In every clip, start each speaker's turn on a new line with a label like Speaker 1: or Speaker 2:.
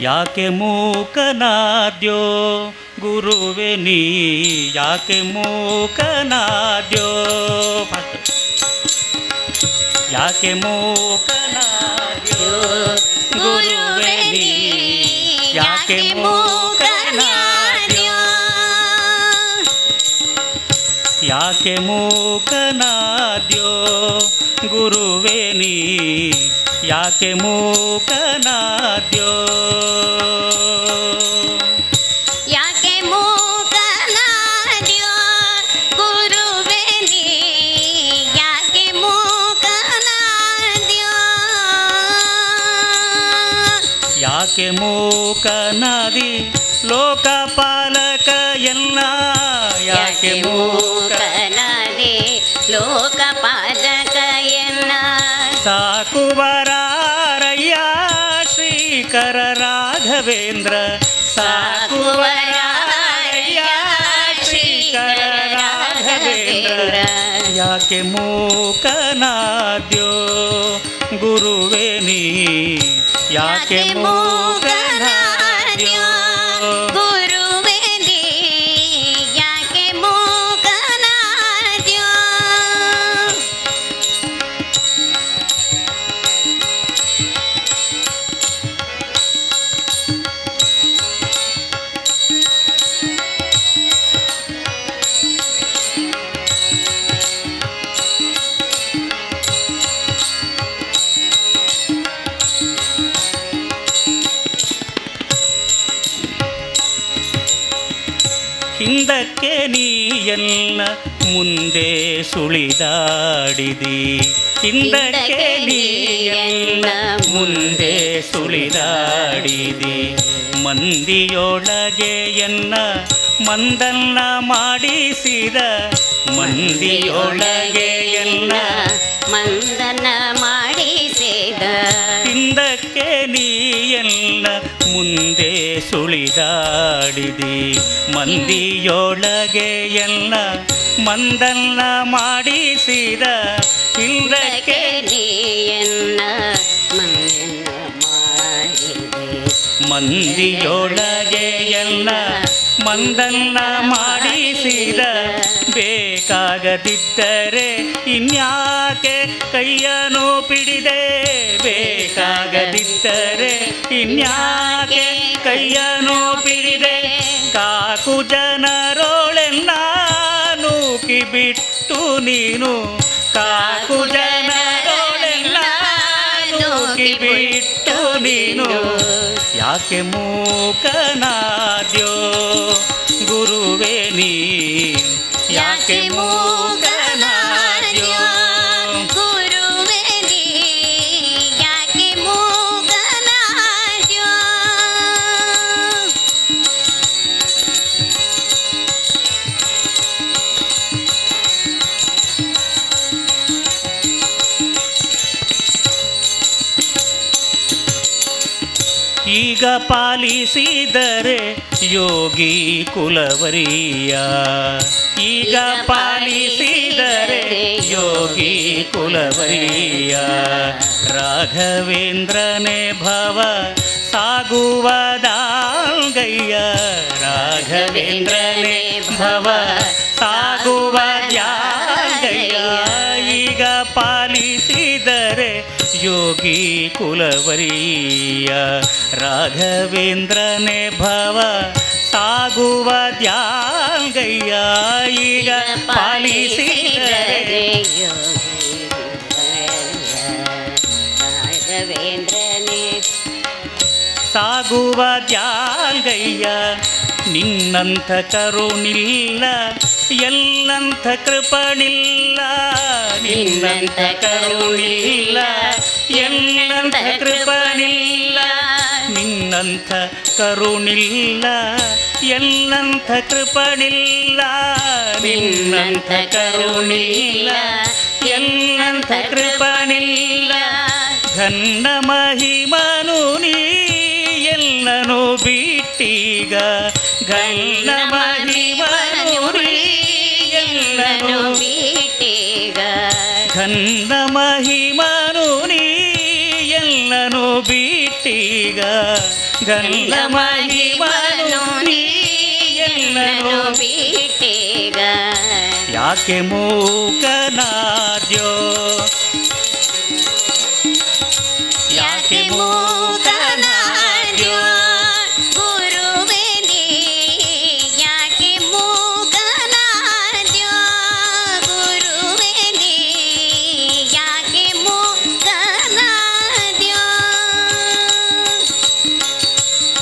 Speaker 1: ಯಾಕೆ ಮೂಕನಾದ್ಯೋ? ಗುರುವೆ ನೀ, ಯಾಕೆ ಮೂಕನಾದ್ಯೋ? ಯಾಕೆ ಮೂಕನಾದ್ಯೋ? ಗುರುವೆ ನೀ, ಯಾಕೆ ಮೂಕನಾದ್ಯೋ? ಯಾಕೆ ಮೂಕನಾದ್ಯೋ? ಗುರುವೆ ನೀ, ಯಾಕೆ ಮೂಕನಾದ್ಯೋ ಮೂಕನಾದಿ ಲೋಕಪಾಲಕ ಎಲ್ಲ ಯಾಕೆ ಮೂಕ
Speaker 2: ಮೂಕನಾದಿ ಲೋಕಪಾಲಕ ಎನ್ನ
Speaker 1: ಸಾಕುವರಾರಯ್ಯ ಶ್ರೀಕರ ರಾಘವೇಂದ್ರ ಸಾಕುವರಾರಯ್ಯ ಶ್ರೀಕರ ರಾಘವೇಂದ್ರ ಯಾಕೆ ಮೂಕನಾದ್ಯೋ ಗುರುವೆ ನೀ ಯಾಕೆ ಮೂಕನಾದ್ಯೋ
Speaker 2: 안.
Speaker 1: ಹಿಂದಕ್ಕೆ ನೀ ಎಲ್ಲ ಮುಂದೆ ಸುಳಿದಾಡಿದಿ ಹಿಂದಕ್ಕೆ ನೀ ಎಲ್ಲ ಮುಂದೆ ಸುಳಿದಾಡಿದಿ ಮಂದಿಯೊಳಗೆ ಎನ್ನ ಮಂದನ್ನ ಮಾಡಿಸಿದ ಮಂದಿಯೊಳಗೆ ಎಲ್ಲ
Speaker 2: ಮಂದನ ಮಾಡಿಸಿದ
Speaker 1: ಹಿಂದಕ್ಕೆ ನೀ ಎಲ್ಲ ಮುಂದೆ ಸುಳಿದಾಡಿದಿ. ಮಂದಿಯೊಳಗೆ ಎಲ್ಲ ಮಂದನ್ನ ಮಾಡಿಸಿದ ಹಿಂದಕ್ಕೆ
Speaker 2: ಮಾಡಿದೆ.
Speaker 1: ಮಂದಿಯೊಳಗೆ ಎಲ್ಲ ಮಂದನ್ನ ಮಾಡಿಸಿದ. ಬೇಕಾಗದಿದ್ದರೆ ಇನ್ಯಾಕೆ ಕೈಯನು ಪಿಡಿದೆ? ಬೇಕಾಗದಿದ್ದರೆ ಇನ್ಯಾಕೆ ಕೈಯನು ಬಿಡಿದೆ ಕಾಕು ಜನರೋಳೆಲ್ಲ ನೂಕಿ ಬಿಟ್ಟು ನೀನು? ಕಾಕು ಜನರೋಳೆಲ್ಲ ನಾನು ಬಿಟ್ಟು ನೀನು? ಯಾಕೆ ಮೂಕನಾದ್ಯೋ? ಗುರುವೇ ನೀ, ಯಾಕೆ ಮೂಕನಾದ್ಯೋ ಪಾಲಿಸಿದರೆ ಯೋಗಿ ಕುಲವರಿಯ ಈಗ ಪಾಲಿಸಿದರೆ ಯೋಗಿ ಕುಲವರಿಯ ರಾಘವೇಂದ್ರನೇ ಭವ ಸಾಗುವದಾಲ್ಗಯ್ಯ ರಾಘವೇಂದ್ರನೇ ಭವ ಸಾಗುವದ್ಯಾಲ್ಗಯ್ಯ ಈಗ ಪಾಲಿಸಿದರೆ ಯೋಗಿ ಕುಲವರಿಯ ರಾಘವೇಂದ್ರನೇ ಭವ ಸಾಗುವ ದ್ಯಾಂಗಯ್ಯ ಈಗ ಪಾಲಿಸಿದರೆ
Speaker 2: ರಾಘವೇಂದ್ರನೇ
Speaker 1: ಸಾಗುವ ದ್ಯಾಂಗಯ್ಯ ನಿನ್ನಂಥ ಕರುಣಿಲ್ಲ ಎಲ್ಲಂಥ ಕೃಪಣಿಲ್ಲ ನಿನ್ನಂಥ ಕರುಣಿಲ್ಲ ಎಲ್ಲಂಥ ಕೃಪಣಿಲ್ಲ ನಿನ್ನಂಥ ಕರುಣಿಲ್ಲ, ಎಲ್ಲಂಥ ಕೃಪಣಿಲ್ಲ. ನಿನ್ನಂಥ ಕರುಣಿಲ್ಲ, ಎಲ್ಲಂಥ ಕೃಪಣಿಲ್ಲ. ಘನ್ನ ಮಹಿಮನು ನೀ, ಎಲ್ಲನೂ ಬಿಟ್ಟೀಗ. ಘನ್ನ ಮಹಿಮನು ನೀ, ಎಲ್ಲನೂ
Speaker 2: ಬಿಟ್ಟೀಗ.
Speaker 1: ಘನ್ನ ಮಹಿಮನು ನೀ, ಎಲ್ಲನೂ ಬಿಟ್ಟೀಗ ಗಲ್ಲ ಮಹಿಮನು ನೀ ಎಲ್ಲನೂ
Speaker 2: ಬಿಟ್ಟೀಗ.
Speaker 1: ಯಾಕೆ ಮೂಕನಾದ್ಯೋ?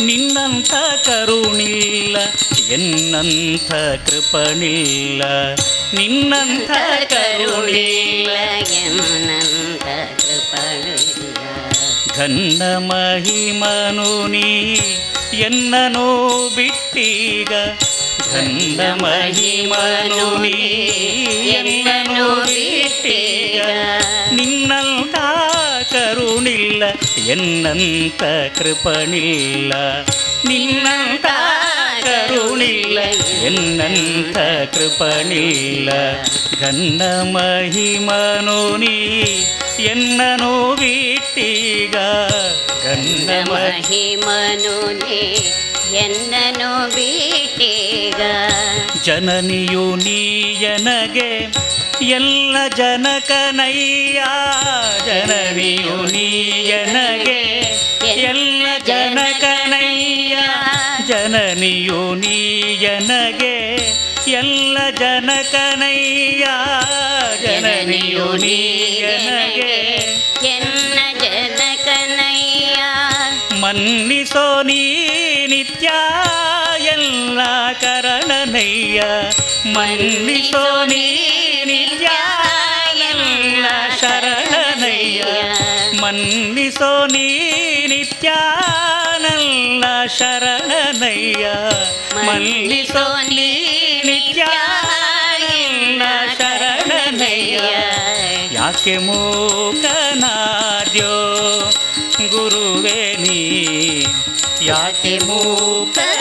Speaker 1: ನಿನ್ನಂಥ ಕರುಣಿಲ್ಲ ಎನ್ನಂಥ ಕೃಪಣಿಲ್ಲ. ನಿನ್ನಂಥ ಕರುಣಿಲ್ಲ
Speaker 2: ಎನ್ನಂಥ ಕೃಪಣಿಲ್ಲ.
Speaker 1: ಘನ್ನ ಮಹಿಮನು ನೀ ಎನ್ನನು ಬಿಟ್ಟೀಗ. ಘನ್ನ ಮಹಿಮನು ನೀ ಎನ್ನನು ಬಿಟ್ಟೀಗ. ನಿನ್ನಂಥ ಕರುಣಿಲ್ಲ ಎನ್ನಂತ ಕೃಪಣಿಲ್ಲ ನಿನ್ನಂತ ಕರುಣಿಲ್ಲ ಎನ್ನಂತ ಕೃಪಣಿಲ್ಲ ಗಂಡ ಮಹಿಮನು ನೀ ಎನ್ನನು ಬಿಟ್ಟೀಗ ಗಂಡ ಮಹಿ
Speaker 2: ಮಹಿಮನುನೇ ಎನ್ನನು ಬಿಟ್ಟೀಗ
Speaker 1: ಜನನಿಯು ನೀಯನಗೆ ಎಲ್ಲ ಜನಕನಯ್ಯ ಜನನಿಯು ನೀಯನಗೆ ಎಲ್ಲ ಜನಕನಯ್ಯ ಜನನಿಯು ನೀಯನಗೆ ಎಲ್ಲ ಜನಕನಯ್ಯ ಜನನಿಯು ನೀಯನಗೆ
Speaker 2: ಎನ್ನ ಜನಕನಯ್ಯ.
Speaker 1: ಮನ್ನಿಸೋ ನೀ ನಿತ್ಯ ಎಲ್ಲ ಕರಣನಯ್ಯ ಮನ್ನಿಸೋ ನೀ ನಿತ್ಯ ಎಲ್ಲ ಶರಣನಯ್ಯ. ಮನ್ನಿಸೋ ನೀ ನಿತ್ಯ ನಲ್ಲ ಶರಣನಯ್ಯ. ಮನ್ನಿಸೋ ನೀ ನಿತ್ಯ ಎಲ್ಲ ಶರಣನಯ್ಯ. ಯಾಕೆ ಮೂಕನಾದ್ಯೋ ಗುರುವೇ ನೀ? ಯಾಕೆ ಮೂಕನಾದ್ಯೋ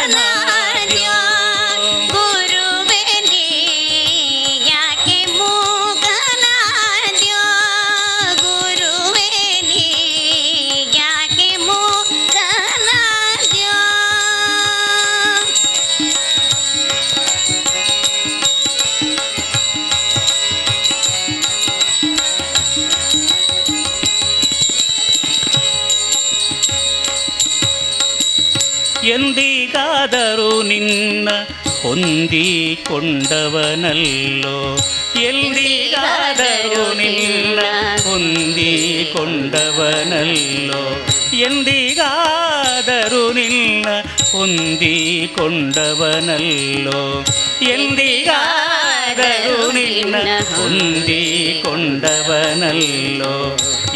Speaker 1: ಎಂದಿಗಾದರೂ ನಿನ್ನ ಹೊಂದಿಕೊಂಡವನಲ್ಲೋ ಎಂದಿಗಾದರೂ ನಿನ್ನ ಹೊಂದಿಕೊಂಡವನಲ್ಲೋ ಎಂದಿಗಾದರೂ ನಿನ್ನ ಹೊಂದಿಕೊಂಡವನಲ್ಲೋ ಎಂದಿಗಾದರೂ ನಿನ್ನ ಹೊಂದಿಕೊಂಡವನಲ್ಲೋ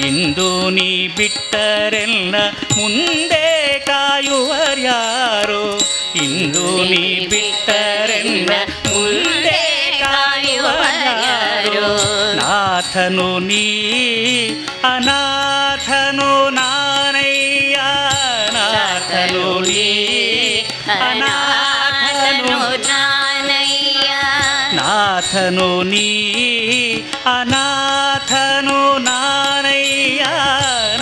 Speaker 1: ಇಂದು ನೀ ಬಿಟ್ಟರೆಲ್ಲ ಮುಂದೆ ಕಾಯುವರ್ಯಾರೋ ಇಂದು ನೀ ಬಿಟ್ಟರೆಲ್ಲ ಮುಂದೆ ಕಾಯುವರ್ಯಾರೋ ನಾಥನು ನೀ ಅನಾಥನು ನಾನಯ್ಯ ನಾಥನು ನೀ ಅನಾಥನು
Speaker 2: ನಾನಯ್ಯ
Speaker 1: ನಾಥನು ನೀ ಅನಾಥನು ನಾನಯ್ಯ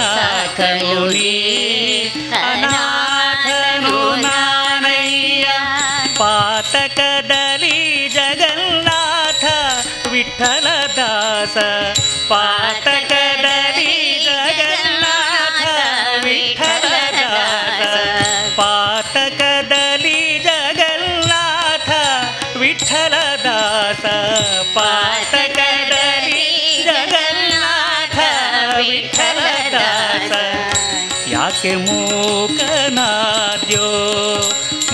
Speaker 1: ನಾಥನು ನೀ ಅನಾಥನು ದಾಸ ಪಾತಕದಲ್ಲಿ ಜಗನ್ನಾಥ ವಿಠಲ ದಾಸ ಯಾಕೆ ಮೂಕನಾದ್ಯೋ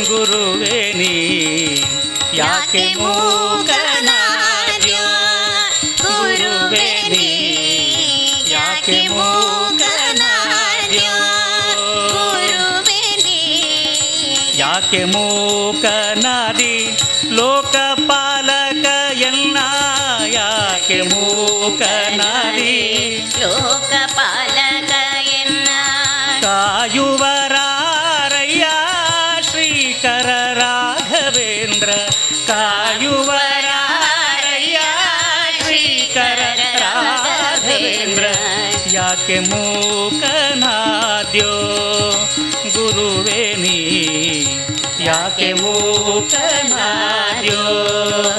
Speaker 1: ಗುರುವೇ ನೀ? ಯಾಕೆ ಮೂಕನಾದ್ಯೋ ಗುರುವೇ ನೀ? ಯಾಕೆ ಮೂಕನಾದ್ಯೋ
Speaker 2: ಗುರುವೇ ನೀ?
Speaker 1: ಯಾಕೆ ಮೂಕನಾದಿ
Speaker 2: મુખ માર્યો.